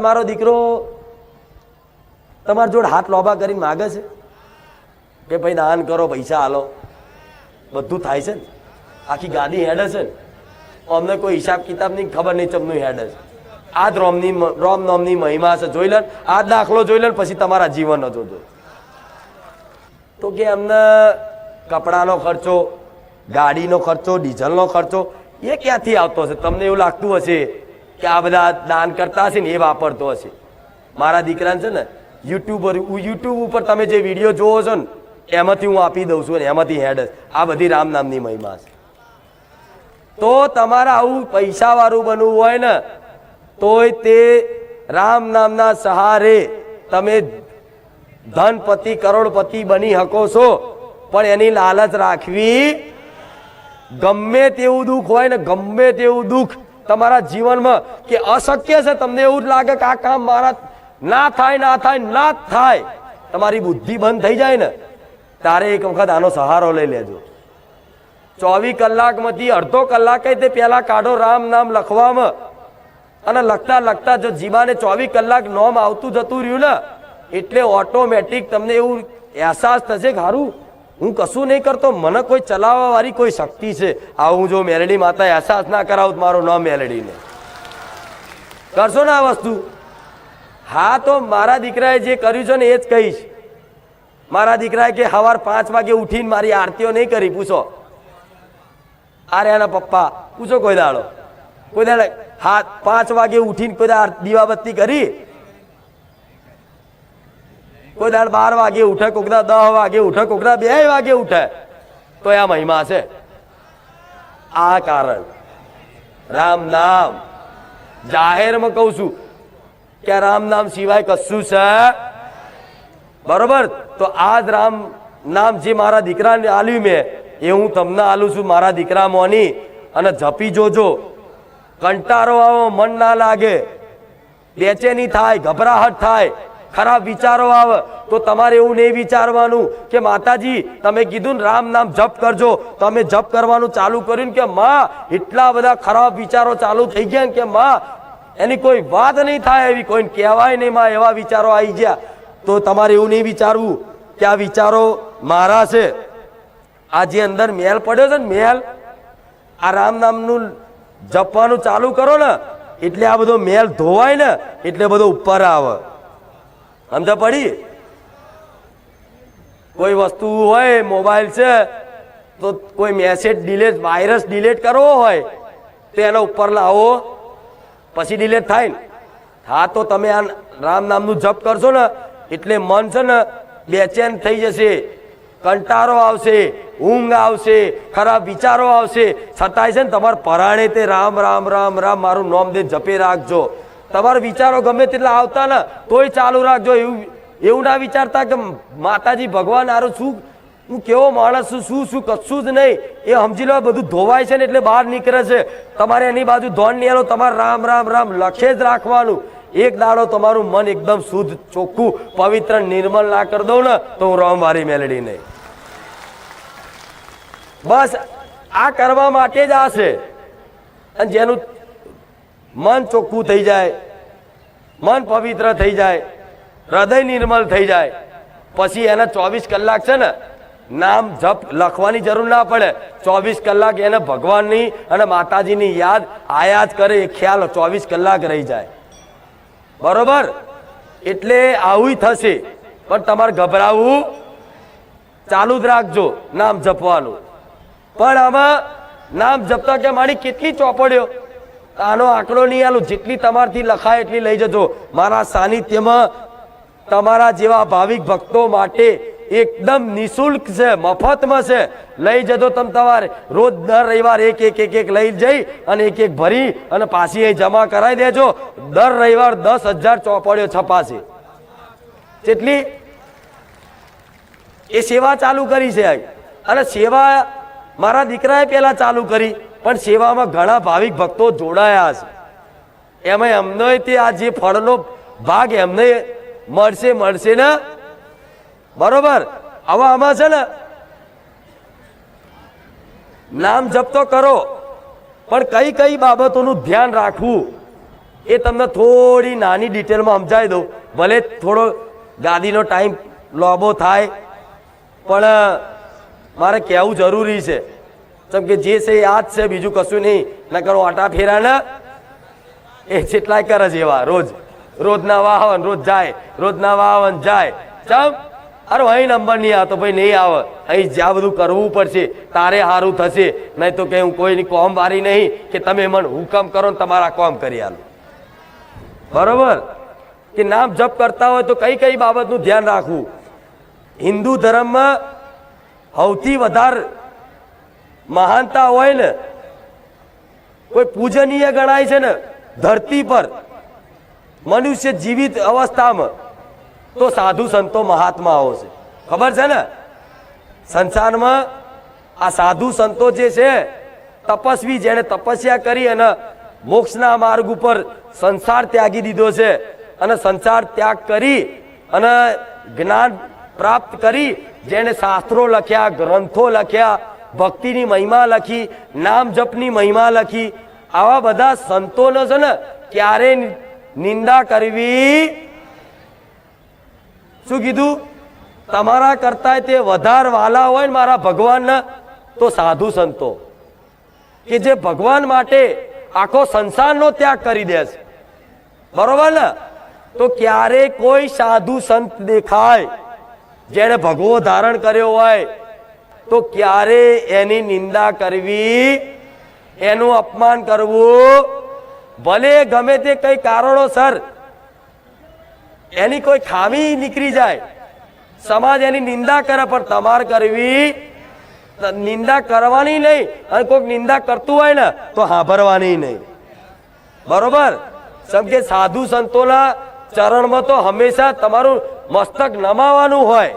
મારો દીકરો તમારા જોડે હાથ લોભા કરીને માગે છે? કે ભાઈ દાન કરો, પૈસા હાલો બધું થાય છે ને. આખી ગાદી હેડે છે ને. અમને કોઈ હિસાબ કિતાબની ખબર નહીં ચમનું હેડે છે. આ જ રોમની રોમ નોમની મહિમા છે, જોઈ લે આ દાખલો જોઈ લે પછી તમારા જીવનનો જોજો. તો કે અમને કપડાનો ખર્ચો, ગાડીનો ખર્ચો, ડીઝલનો ખર્ચો, એ ક્યાંથી આવતો હશે તમને એવું લાગતું હશે કે આ બધા દાન કરતા હશે ને એ વાપરતો હશે. મારા દીકરાને છે ને યુટ્યુબર યુટ્યુબ ઉપર તમે જે વીડિયો જોવો છો ને, એમાંથી હું આપી દઉં છું અને એમાંથી હેડ આ બધી રામ નામની મહિમા છે. તો તમારે આવું પૈસાવાળું બનવું હોય ને, તોય તે રામ નામના સહારે તમે ધનપતિ, કરોડપતિ બની શકો છો, પણ એની લાલચ રાખવી ગમે તેવું દુઃખ હોય ને, ગમે તેવું દુઃખ તમારા જીવનમાં કે અશક્ય છે, તમને એવું જ લાગે કે આ કામ મારા ના થાય ના થાય ના થાય. તમારી બુદ્ધિ બંધ થઈ જાય ને, તારે એક વખત આનો સહારો લઈ લેજો. ચોવીસ કલાકમાંથી અડધો કલાકે તે પહેલા કાઢો રામ નામ લખવામાં. અને લખતા લખતા જો જીવાને ચોવીસ કલાક નોમ આવતું જતું રહ્યું ને, એટલે ઓટોમેટિક તમને એવું અહેસાસ થશે કે હારું હું કશું નહીં કરતો, મને કોઈ ચલાવવાવાળી કોઈ શક્તિ છે. આવું જો મેલડી માતા અહેસાસ ના કરાવું મારો ન મેલડીને કરશો ને આ વસ્તુ? હા તો મારા દીકરાએ જે કર્યું છે ને એ જ કહીશ. મારા દીકરાએ કે સવાર પાંચ વાગે ઉઠીને મારી આરતીઓ નહીં કરી, પૂછો. આ રહ્યા પપ્પા, પૂછો કોઈ દાડો. કોઈ દાડે હા, પાંચ વાગે ઉઠીને કોઈ દીવાબત્તી કરી? કોઈ દાડ બાર વાગે ઉઠે કોકદા દસ વાગે ઉઠે કોકદા બે વાગે ઉઠે, તો આ મહિમા છે. આ કારણ. રામ નામ. જાહેરમાં કહું છું કે રામ નામ સિવાય કશું છે બરોબર? તો આ જ રામ નામ જે મારા દીકરાને આલ્યું મેં, એ હું તમને આલું છું મારા દીકરા મોની, અને જપી જોજો. કંટારો આવો, મન ના લાગે. બેચેની થાય, ગભરાહટ થાય. ખરાબ વિચારો આવે, તો તમારે એવું નહીં વિચારવાનું કે માતાજી, તમે કીધું ને રામ નામ જપ કરજો. તમે જપ કરવાનું ચાલુ કર્યું કે માં, એટલા બધા ખરાબ વિચારો ચાલુ થઈ ગયા કે માં, એની કોઈ વાત નહીં થાય એવી, કોઈને કહેવાય નહીં માં, એવા વિચારો આવી ગયા. તો તમારે એવું નહીં વિચારવું કે આ વિચારો મારા છે. આ જે અંદર મેલ પડ્યો છે ને મેલ, આ રામ નામનું જપવાનું ચાલુ કરો ને, એટલે આ બધો મેલ ધોવાય ને, એટલે બધો ઉપર આવે. સમજ પડી. કોઈ વસ્તુ હોય, મોબાઈલ છે, તો કોઈ મેસેજ ડિલેટ વાયરસ ડિલેટ કરવો હોય, તો એના ઉપર લાવો. પછી ડિલેટ થાય ને. હા, તો તમે આ રામ નામનું જપ કરશો ને, એટલે મન છે ને બેચેન થઈ જશે. કંટારો આવશે, ઊંઘ આવશે, ખરાબ વિચારો આવશે. છતાંય છે ને તમારા પરાણે તે રામ રામ રામ રામ, મારું નોમ દે જપે રાખજો. તમારા વિચારો ગમે તેટલા આવતા ને, તોય ચાલુ રાખજો. એવું એવું ના વિચારતા કે માતાજી ભગવાન આરો શું, હું કેવો માણસ છું, શું શું કશું જ નહીં. એ સમજી લો બધું ધોવાય છે ને એટલે બહાર નીકળે છે. તમારે એની બાજુ ધોન નહીં આલો તમારે રામ રામ રામ લખે જ રાખવાનું. એક દાડો તમારું મન એકદમ શુદ્ધ, ચોખ્ખું, પવિત્ર નિર્મલ ના કરી દઉં ને, તો હું રામ વારી મેલડી નહીં. બસ, આ કરવા માટે જ આ છે. અને જેનું મન ચોખ્ખું થઈ જાય. મન પવિત્ર થઈ જાય. હૃદય નિર્મલ થઈ જાય. પછી એને ચોવીસ કલાક છે ને, નામ જપ લખવાની જરૂર ના પડે. ચોવીસ કલાક એને ભગવાનની અને માતાજીની યાદ આયા જ કરે એ ખ્યાલ ચોવીસ કલાક રહી જાય. બરોબર? એટલે આવું થશે. પણ તમારે ગભરાવું. ચાલુ જ રાખજો નામ જપવાનું. પણ આમાં નામ જપતા કે મારી કેટલી ચોપડ્યો આનો આંકડો નહીં આલું, જેટલી તમારથી લખાય એટલી લઈ જજો. મારા સાનિધ્યમાં તમારા જેવા ભાવિક ભક્તો માટે એકદમ નિશુલ્ક છે, મફતમાં છે. લઈ જજો તમે તમારે. રોજ દર રવિવાર એક એક એક એક લઈ જઈ અને એક એક ભરી અને પાછી અહીં જમા કરાવી દેજો. દર રવિવાર દસ હજાર ચોપડીઓ છપાશે. જેટલી એ સેવા ચાલુ કરી છે અને સેવા મારા દીકરાએ પહેલા ચાલુ કરી. પણ સેવામાં ઘણા ભાવિક ભક્તો જોડાયા છે. એમાં એમને તે આ જે ફળનો ભાગ એમને મળશે મળશે ને? બરોબર? હવે આમાં છે ને, નામ જપ તો કરો, પણ કઈ કઈ બાબતોનું ધ્યાન રાખવું, એ તમને થોડી નાની ડિટેલમાં સમજાવી દઉં. ભલે થોડો ગાદીનો ટાઈમ લોબો થાય, પણ મારે કહેવું જરૂરી છે. કેમ કે જે છે એ આ જ છે, બીજું કશું નહીં. ન કરો આટા ફેરા ને એ જેટલાય કરે છે એવા. રોજ. રોજ ના વાહન, રોજ જાય. રોજ ના વાહન જાય. ચમ? અરે અહીં નંબર નહીં આવતો ભાઈ નહીં આવે. અહીં જ્યાં બધું કરવું પડશે. તારે સારું થશે. નહીં તો કે હું કોઈની કોમ વારી નહીં કે તમે મને હુકમ કરો ને તમારા કોમ કરી આલો. બરોબર? કે નામ જપ કરતા હોય તો કઈ કઈ બાબતનું ધ્યાન રાખવું? હિન્દુ ધર્મમાં સૌથી વધારે મહાનતા હોય ને, કોઈ પૂજનીય ગણાય છે ને, ધરતી પર, મનુષ્ય જીવિત અવસ્થામાં, તો સાધુ સંતો મહાત્માઓ છે. ખબર છે ને? સંસારમાં આ સાધુ સંતો જે છે, તપસ્વી જેણે તપસ્યા કરી અને મોક્ષના માર્ગ ઉપર સંસાર ત્યાગી દીધો છે અને સંસાર ત્યાગ કરી અને જ્ઞાન પ્રાપ્ત કરી, જેણે શાસ્ત્રો લખ્યા, ગ્રંથો લખ્યા ભક્તિની મહિમા લખી, નામ જપની મહિમા લખી. આવા બધા સંતોનો છે ને, ક્યારે નિંદા કરવી? શું કીધું? તમારા કરતા તે વધાર વાલા હોય ને મારા ભગવાનના, તો સાધુ સંતો. કે જે ભગવાન માટે આખો સંસારનો ત્યાગ કરી દે છે. બરોબર ને? તો ક્યારે કોઈ સાધુ સંત દેખાય, જેણે ભગવો ધારણ કર્યો હોય તો ક્યારે એની નિંદા કરવી? એનું અપમાન કરવું? ભલે ગમે તે કઈ કારણોસર એની કોઈ ખામી નીકળી જાય, સમાજ એની નિંદા કરે, પણ તમારે કરવી? નિંદા કરવાની નહીં, અને કોઈક નિંદા કરતું હોય ને, તો સાંભળવાની નહીં. બરોબર? સમજે સાધુ સંતોના ચરણમાં તો હંમેશા તમારું મસ્તક નમાવાનું હોય.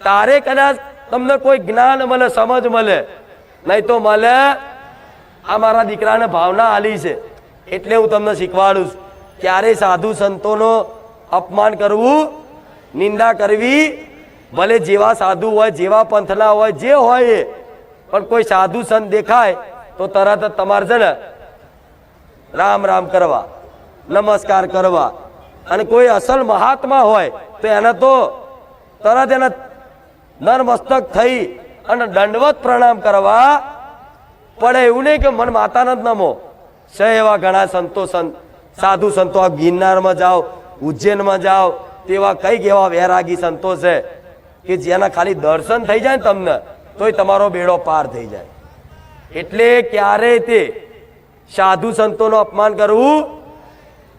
તારે કદાચ તમને કોઈ જ્ઞાન મળે, સમજ મળે, નહીં તો મળે, આ મારા દીકરાને ભાવના આલી છે. એટલે હું તમને શીખવાડું છું. ક્યારે સાધુ સંતોનો અપમાન કરવું, નિંદા કરવી, ભલે જેવા સાધુ હોય, જેવા પંથના હોય, જે હોય એ, પણ કોઈ સાધુ સંત દેખાય, તો તરત જ તમારે છે ને, રામ રામ કરવા, નમસ્કાર કરવા. અને કોઈ અસલ મહાત્મા હોય, તો એને તો તરત એના નરમસ્તક થઈ અને દંડવત પ્રણામ કરવા. પડે એવું નહીં કે મન માતાને જ નમો. છે એવા ઘણા સંતો સાધુ સંતો આ ગિરનારમાં જાઓ, ઉજ્જૈનમાં જાઓ, તેવા કંઈક એવા વૈરાગી સંતો છે કે જેના ખાલી દર્શન થઈ જાય ને તમને, તોય તમારો બેડો પાર થઈ જાય. એટલે ક્યારે તે સાધુ સંતોનું અપમાન કરવું?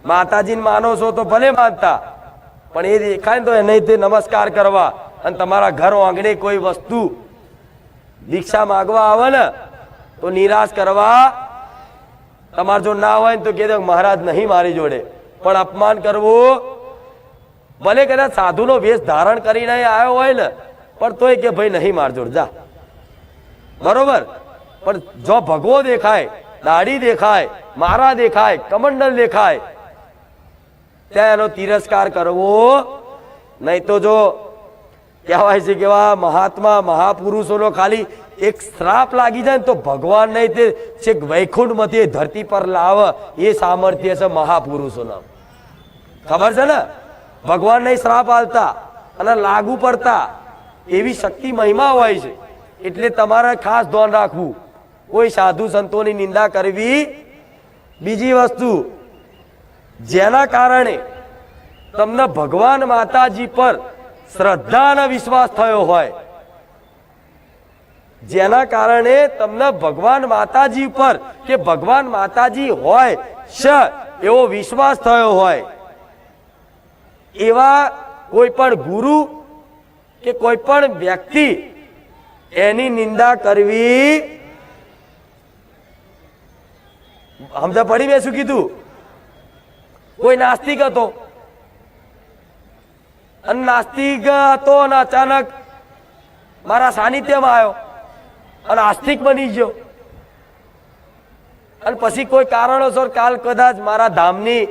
માતાજીને માનો છો તો ભલે માનતા, પણ એ દેખાય તો એને તે નમસ્કાર કરવા. અને તમારા ઘર આંગણે કોઈ વસ્તુ દીક્ષા માગવા આવે ને, તો નિરાશ કરવા. તમારે જો ના હોય ને તો કહેજો મહારાજ નહીં મારી જોડે. પણ અપમાન કરવું, ભલે કદાચ સાધુનો વેશ ધારણ કરીને આવ્યો હોય ને, પણ તોય કે ભાઈ નહીં માર જોડ, જા. બરોબર? પણ જો ભગવો દેખાય, દાઢી દેખાય, મારા દેખાય, કમંડલ દેખાય, ત્યાં એનો તિરસ્કાર કરવો. નહીં તો જો કહેવાય છે કેવા મહાત્મા, મહાપુરુષોનો ખાલી એક શ્રાપ લાગી જાય ને તો ભગવાન નહીં, તે છેક વૈકુંઠમાંથી ધરતી પર લાવ, એ સામર્થ્ય છે મહાપુરુષોના ખબર છે ને? ભગવાન નહીં શ્રાપ આલતા અને લાગુ પડતા, એવી શક્તિ મહિમા હોય છે. એટલે તમારે ખાસ ધ્યાન રાખવું. કોઈ સાધુ સંતોની નિંદા કરવી. બીજી વસ્તુ, જેના કારણે તમને ભગવાન માતાજી પર શ્રદ્ધા અને વિશ્વાસ થયો હોય. જેના કારણે તમને ભગવાન માતાજી પર કે ભગવાન માતાજી હોય છે એવો વિશ્વાસ થયો હોય. એવા કોઈ પણ ગુરુ કે કોઈ પણ વ્યક્તિ એની નિંદા કરવી સમજા પડી મેં શું કીધું? કોઈ નાસ્તિક હતો. અને નાસ્તિક હતો અને અચાનક મારા સાનિધ્યમાં આવ્યો અને આસ્તિક બની ગયો. અને પછી કોઈ કારણોસર કાલ કદાચ મારા ધામની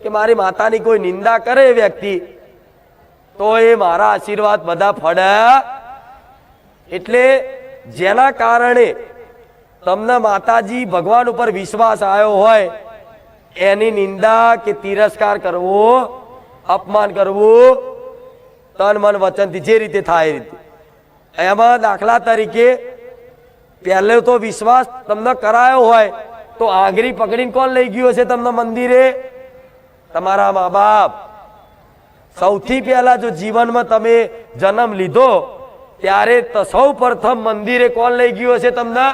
કે મારી માતાની કોઈ નિંદા કરે વ્યક્તિ, તો એ મારા આશીર્વાદ બધા ફળે. એટલે જેના કારણે તમને માતાજી ભગવાન ઉપર વિશ્વાસ આવ્યો હોય, એની નિંદા કે તિરસ્કાર કરવો અપમાન કરવું તન મન વચનથી જે રીતે થાય એ રીતે. એમાં દાખલા તરીકે પહેલે તો વિશ્વાસ તમને કરાયો હોય તો આંગળી પકડીને કોણ લઈ ગયું હશે તમને મંદિરે? તમારા મા બાપ સૌથી પહેલા જો જીવનમાં તમે જન્મ લીધો, ત્યારે સૌ પ્રથમ મંદિરે કોણ લઈ ગયું હશે તમને?